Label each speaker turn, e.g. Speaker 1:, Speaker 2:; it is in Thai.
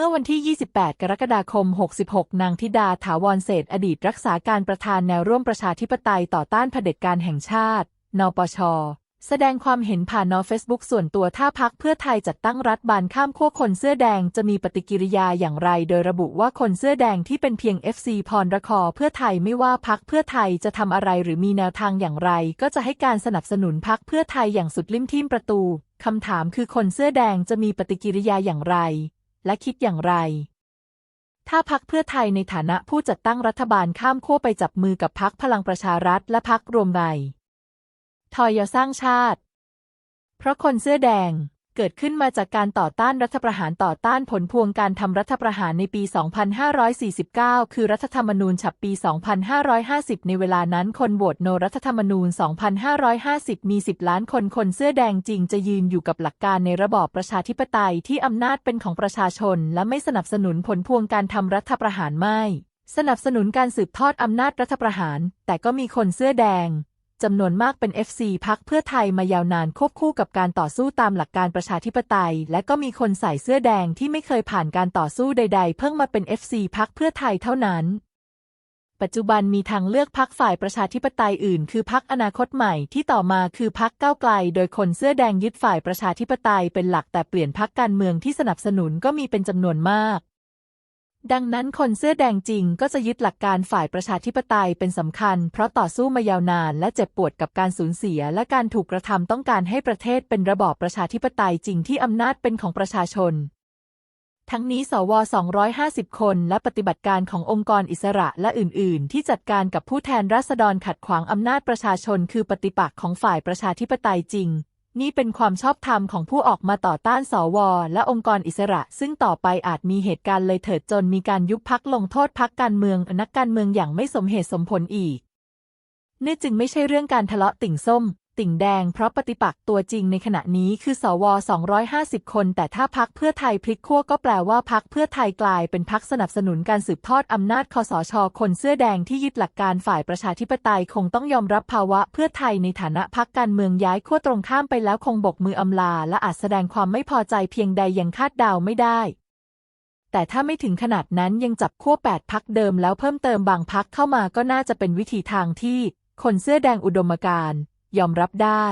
Speaker 1: มื่อวันที่ 28 กรกฎาคม 66 นางธิดาถาวรเศรษอดีตรักษาการประธานแนวร่วมประชาธิปไตยต่อต้านเผด็จการแห่งชาติ นปช แสดงความเห็นผ่านนอเฟซบุ๊กส่วนตัวถ้าพักเพื่อไทยจัดตั้งรัฐบาลข้ามขั้วคนเสื้อแดงจะมีปฏิกิริยาอย่างไร โดยระบุว่าคนเสื้อแดงที่เป็นเพียง FC พรรคอเพื่อไทยไม่ว่าพักเพื่อไทยจะทำอะไรหรือมีแนวทางอย่างไร ก็จะให้การสนับสนุนพักเพื่อไทยอย่างสุดลิ้มทิ่มประตูคำถามคือคนเสื้อแดงจะมีปฏิกิริยาอย่างไร และคิดอย่างไร ถ้าพักเพื่อไทยในฐานะผู้จัดตั้งรัฐบาลข้ามขั้วไปจับมือกับพักพลังประชารัฐและพักรวมไรทอยสร้างชาติ เพราะคนเสื้อแดง เกิดขึ้นมาจากการต่อต้านรัฐประหารต่อต้านผลพวงการทำรัฐประหารในปี 2549 คือรัฐธรรมนูญฉบับปี 2550 ในเวลานั้นคนโหวตโนรัฐธรรมนูญ 2550 มี 10 ล้านคนคนเสื้อแดงจริงจะยืนอยู่กับหลักการในระบอบประชาธิปไตยที่อำนาจเป็นของประชาชน และไม่สนับสนุนผลพวงการทำรัฐประหารไม่ สนับสนุนการสืบทอดอำนาจรัฐประหาร แต่ก็มีคนเสื้อแดง จำนวนมากเป็น FC พักเพื่อไทยมายาวนานควบคู่กับการต่อสู้ตามหลักการประชาธิปไตย และก็มีคนใส่เสื้อแดงที่ไม่เคยผ่านการต่อสู้ใด ๆ เพิ่งมาเป็น FC พักเพื่อไทยเท่านั้น ปัจจุบันมีทางเลือกพักฝ่ายประชาธิปไตยอื่น คือพักอนาคตใหม่ที่ต่อมาคือพักก้าวไกล โดยคนเสื้อแดงยึดฝ่ายประชาธิปไตยเป็นหลักแต่เปลี่ยนพักการเมืองที่สนับสนุนก็มีเป็นจำนวนมาก ดังนั้นคนเสื้อแดงจริงก็จะยึดหลักการฝ่ายประชาธิปไตยเป็นสำคัญ เพราะต่อสู้มายาวนานและเจ็บปวดกับการสูญเสีย และการถูกกระทำต้องการให้ประเทศเป็นระบอบประชาธิปไตยจริงที่อำนาจเป็นของประชาชน ทั้งนี้สว 250 คนและปฏิบัติการขององค์กรอิสระและอื่น ๆ ที่จัดการกับผู้แทนราษฎรขัดขวางอำนาจประชาชน คือปฏิปักษ์ของฝ่ายประชาธิปไตยจริง นี่เป็นความชอบธรรมของผู้ออกมาต่อต้านสว และองค์กรอิสระ ซึ่งต่อไปอาจมีเหตุการณ์เลยเถิดจนมีการยุบพักลงโทษพักการเมืองนักการเมืองอย่างไม่สมเหตุสมผลอีกนี่จึงไม่ใช่เรื่องการทะเลาะติ่งส้ม ติ่งแดงเพราะปฏิปักษ์ตัวจริงในขณะนี้คือสว 250 คน แต่ถ้าพักเพื่อไทยพลิกขั้วก็แปลว่าพักเพื่อไทยกลายเป็นพักสนับสนุนการสืบทอดอำนาจคอสช คนเสื้อแดงที่ยึดหลักการฝ่ายประชาธิปไตยคงต้องยอมรับภาวะเพื่อไทยในฐานะพักการเมืองย้ายขั้วตรงข้ามไปแล้วคงบกมืออำลา และอาจแสดงความไม่พอใจเพียงใดยังคาดเดาไม่ได้แต่ถ้าไม่ถึงขนาดนั้นยังจับขั้ว8พักเดิมแล้วเพิ่มเติมบางพักเข้ามาก็น่าจะเป็นวิธีทางที่ คนเสื้อแดงอุดมการณ์ ยอมรับได้